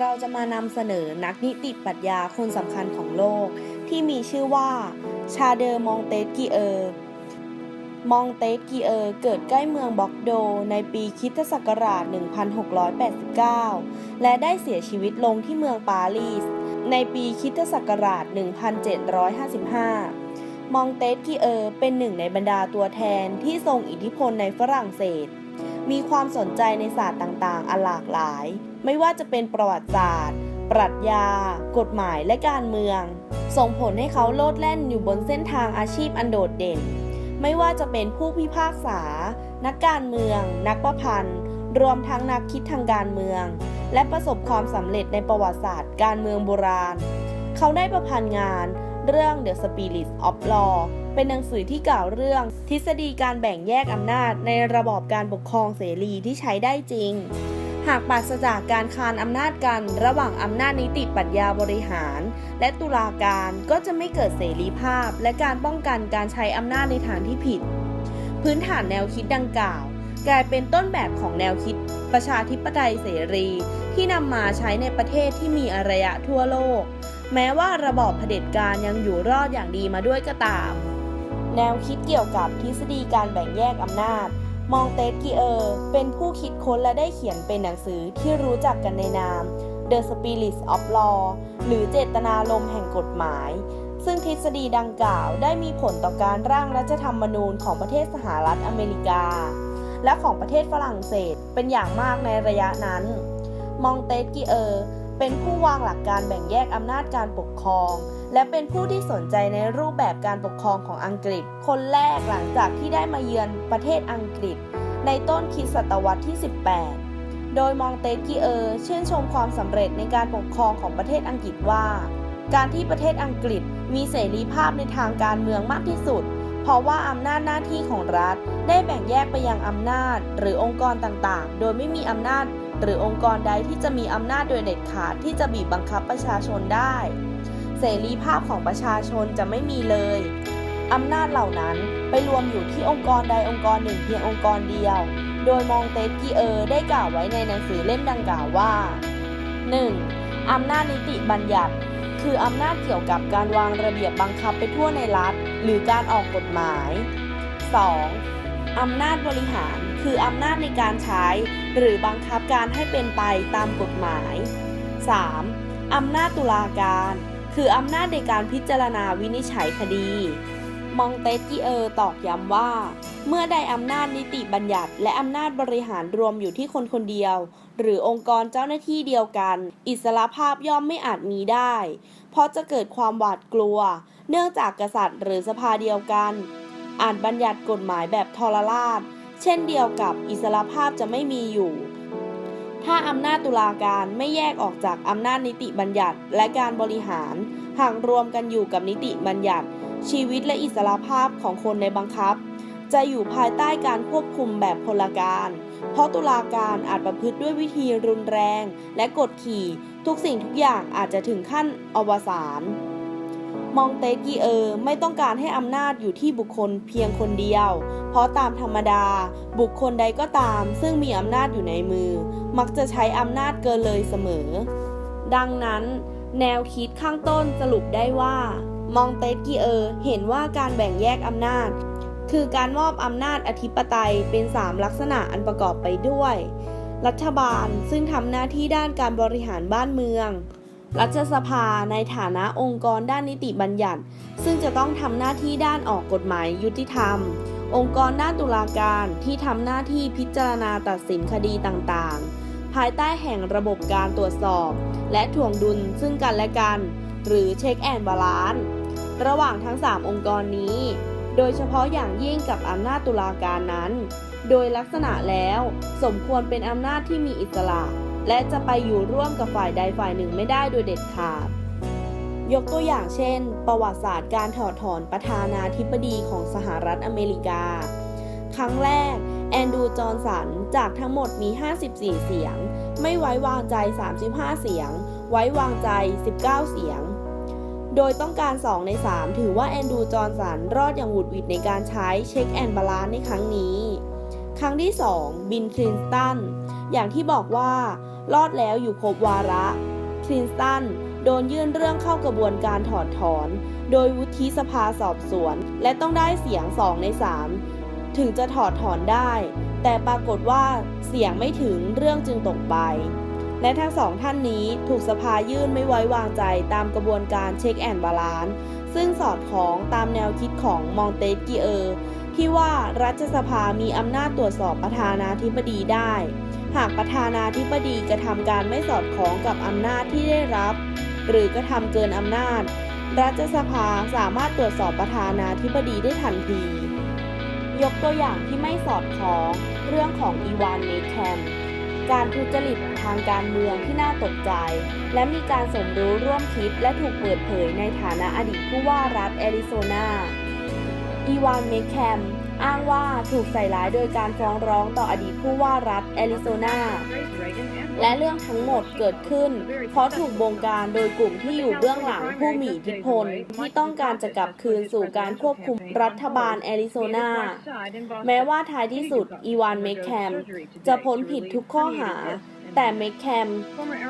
เราจะมานำเสนอนักนิติปรัชญาคนสำคัญของโลก ที่มีชื่อว่า ชาเดอร์มองเตสกีเออร์มองเตสกีเออร์เกิดใกล้เมืองบ็อกโด ในปีคริสตศักราช 1689 และได้เสียชีวิตลงที่เมืองปารีส ในปีคริสตศักราช 1755 มองเตสกีเออร์เป็นหนึ่งในบรรดาตัวแทนที่ทรงอิทธิพลในฝรั่งเศส มีความสนใจในศาสตร์ต่างๆอันหลากหลาย ไม่ว่าจะเป็นประวัติศาสตร์ ปรัชญา กฎหมายและการเมือง ส่งผลให้เขาโลดแล่นอยู่บนเส้นทางอาชีพอันโดดเด่น ไม่ว่าจะเป็นผู้พิพากษา นักการเมือง นักประพันธ์ รวมทั้งนักคิดทางการเมือง และประสบความสำเร็จในประวัติศาสตร์ การเมืองโบราณ เขาได้ประพันธ์งานเรื่อง The Spirit of Law เป็นหนังสือที่กล่าวเรื่อง ทฤษฎีการแบ่งแยกอำนาจในระบอบการปกครองเสรีที่ใช้ได้จริง หากปราศจากการคานอำนาจกัน ระหว่างอำนาจนิติปรัชญาบริหาร และตุลาการก็จะไม่เกิดเสรีภาพ และการป้องกันการใช้อำนาจในทางที่ผิด พื้นฐานแนวคิดดังกล่าว กลายเป็นต้นแบบของแนวคิดประชาธิปไตยเสรี ที่นำมาใช้ในประเทศที่มีอารยะทั่วโลก แม้ว่าระบอบเผด็จการยังอยู่รอดอย่างดีมาด้วยก็ตาม แนวคิดเกี่ยวกับทฤษฎีการแบ่งแยกอำนาจ มองเตสกีเออร์เป็นผู้คิดค้นและได้เขียนเป็นหนังสือที่รู้จักกันในนาม The Spirit of Law หรือเจตนารมแห่งกฎหมาย ซึ่งทฤษฎีดังกล่าวได้มีผลต่อการร่างรัฐธรรมนูญของประเทศสหรัฐอเมริกา และของประเทศฝรั่งเศสเป็นอย่างมากในระยะนั้น มองเตสกีเออร์ เป็นผู้วางหลักการแบ่งแยกอำนาจการปกครอง และเป็นผู้ที่สนใจในรูปแบบการปกครองของอังกฤษ คนแรกหลังจากที่ได้มาเยือนประเทศอังกฤษ ในต้นคริสตศตวรรษที่ 18 โดยมองเตสกีเออร์ชื่นชมความสำเร็จในการปกครองของประเทศอังกฤษว่า การที่ประเทศอังกฤษมีเสรีภาพในทางการเมืองมากที่สุด เพราะว่าอำนาจหน้าที่ของรัฐ ได้แบ่งแยกไปยังอำนาจ หรือองค์กรต่างๆ โดยไม่มีอำนาจ หรือองค์กรใดที่จะมีอำนาจโดยเด็ดขาดที่จะบีบบังคับประชาชนได้ เสรีภาพของประชาชนจะไม่มีเลยอำนาจเหล่านั้นไปรวมอยู่ที่องค์กรใดองค์กรหนึ่งเพียงองค์กรเดียว โดยมองเตสกีเออร์ได้กล่าวไว้ในหนังสือเล่มดังกล่าวว่า 1. อำนาจนิติบัญญัติ คืออำนาจเกี่ยวกับการวางระเบียบบังคับไปทั่วในรัฐ หรือการออกกฎหมาย 2. อำนาจบริหาร คืออำนาจในการใช้ หรือบังคับการให้เป็นไปตามกฎหมาย 3. อำนาจตุลาการ คืออำนาจในการพิจารณาวินิจฉัยคดี มองเตสกีเออร์ตอกย้ำว่า เมื่อใดอำนาจนิติบัญญัติ และอำนาจบริหารรวมอยู่ที่คนคนเดียว หรือองค์กรเจ้าหน้าที่เดียวกัน อิสรภาพย่อมไม่อาจมีได้ เพราะจะเกิดความหวาดกลัว เนื่องจากกษัตริย์หรือสภาเดียวกันอ่านบัญญัติกฎหมายแบบทรราช เช่นเดียวกับอิสรภาพจะไม่มีอยู่ ถ้าอำนาจตุลาการไม่แยกออกจากอำนาจนิติบัญญัติและการบริหาร หากรวมกันอยู่กับนิติบัญญัติ ชีวิตและอิสรภาพของคนในบังคับ จะอยู่ภายใต้การควบคุมแบบพลการ เพราะตุลาการอาจประพฤติด้วยวิธีรุนแรง และกดขี่ ทุกสิ่งทุกอย่างอาจจะถึงขั้นอวสาน มองเตกีเออร์ไม่ต้องการให้อำนาจอยู่ที่บุคคลเพียงคนเดียว เพราะตามธรรมดา บุคคลใดก็ตาม ซึ่งมีอำนาจอยู่ในมือ มักจะใช้อำนาจเกินเลยเสมอ ดังนั้น แนวคิดข้างต้นสรุปได้ว่า มองเตกีเออร์เห็นว่าการแบ่งแยกอำนาจ คือการมอบอำนาจอธิปไตยเป็น 3 ลักษณะอันประกอบไปด้วย รัฐบาลซึ่งทำหน้าที่ด้านการบริหารบ้านเมือง รัฐสภาในฐานะองค์กรด้านนิติบัญญัติ ซึ่งจะต้องทำหน้าที่ด้านออกกฎหมายยุติธรรม องค์กรด้านตุลาการที่ทำหน้าที่พิจารณาตัดสินคดีต่างๆ ภายใต้แห่งระบบการตรวจสอบ และถ่วงดุลซึ่งกันและกัน หรือเช็คแอนด์บาลานซ์ระหว่างทั้ง 3 องค์กรนี้ โดยเฉพาะอย่างยิ่งกับอำนาจตุลาการนั้น โดยลักษณะแล้วสมควรเป็นอำนาจที่มีอิสระ และจะไปอยู่ร่วมกับฝ่ายใดฝ่ายหนึ่งไม่ได้โดยเด็ดขาด ยกตัวอย่างเช่น ประวัติศาสตร์การถอดถอนประธานาธิบดีของสหรัฐอเมริกา ครั้งแรก แอนดูจอห์นสันจากทั้งหมดมี 54 เสียง ไม่ไว้วางใจ 35 เสียง ไว้วางใจ 19 เสียงโดยต้องการ 2 ใน 3 ถือว่าแอนดูจอห์นสันรอดอย่างหวุดหวิดในการใช้เช็คแอนบาลานในครั้งนี้ ครั้งที่ 2 บินคลินตัน อย่างที่บอกว่า รอดแล้วอยู่ครบวาระคลินสตันโดนยื่นเรื่องเข้ากระบวนการถอดถอน โดยวุฒิสภาสอบสวน และต้องได้เสียง 2 ใน 3 ถึงจะถอดถอนได้ แต่ปรากฏว่าเสียงไม่ถึงเรื่องจึงตกไป และทั้งสองท่านนี้ถูกสภายื่นไม่ไว้วางใจตามกระบวนการเช็คแอนด์บาลานซ์ซึ่งสอดคล้องตามแนวคิดของมองเตสกิเออร์ ที่ว่ารัฐสภามีอำนาจตรวจสอบประธานาธิบดีได้ หากประธานาธิบดีกระทำการไม่สอดคล้องกับอำนาจที่ได้รับ หรือกระทำเกินอำนาจ รัฐสภาสามารถตรวจสอบประธานาธิบดีได้ทันที ยกตัวอย่างที่ไม่สอดคล้องเรื่องของอีวานเมคแคมการทุจริตทางการเมืองที่น่าตกใจ และมีการสมรู้ร่วมคิดและถูกเปิดเผยในฐานะอดีตผู้ว่ารัฐแอริโซนา อีวานเมคแคมอ้างว่าถูกใส่ร้ายโดยการฟ้องร้องต่ออดีตผู้ว่ารัฐแอริโซนา และเรื่องทั้งหมดเกิดขึ้น เพราะถูกบงการโดยกลุ่มที่อยู่เบื้องหลังผู้มีอิทธิพล ที่ต้องการจะกลับคืนสู่การควบคุมรัฐบาลแอริโซนา แม้ว่าท้ายที่สุดอีวานเมคแคมจะพ้นผิดทุกข้อหา แต่เมคแคม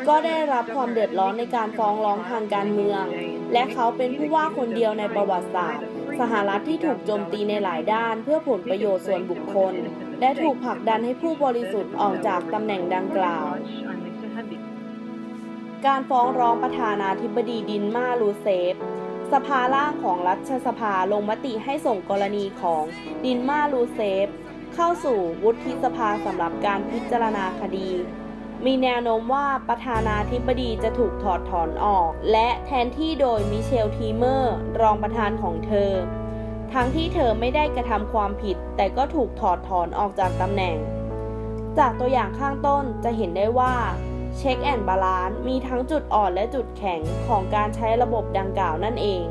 ก็ได้รับความเดือดร้อนในการฟ้องร้องทางการเมือง และเขาเป็นผู้ว่าคนเดียวในประวัติศาสตร์ สหรัฐที่ถูกโจมตีในหลายด้านเพื่อผลประโยชน์ส่วนบุคคล และถูกผลักดันให้ผู้บริสุทธิ์ออกจากตำแหน่งดังกล่าว การฟ้องร้องประธานาธิบดีดินมารูเซฟสภาล่างของรัฐสภาลงมติให้ส่งกรณีของดินมารูเซฟ เข้าสู่วุฒิสภาสำหรับการพิจารณาคดี มีแนวโน้มว่าประธานาธิบดีจะถูกถอดถอนออก และแทนที่โดยมิเชลทีเมอร์รองประธานของเธอ ทั้งที่เธอไม่ได้กระทำความผิด แต่ก็ถูกถอดถอนออกจากตำแหน่ง จากตัวอย่างข้างต้นจะเห็นได้ว่าเช็คแอนด์บาลานซ์มีทั้งจุดอ่อนและจุดแข็งของการใช้ระบบดังกล่าวนั่นเอง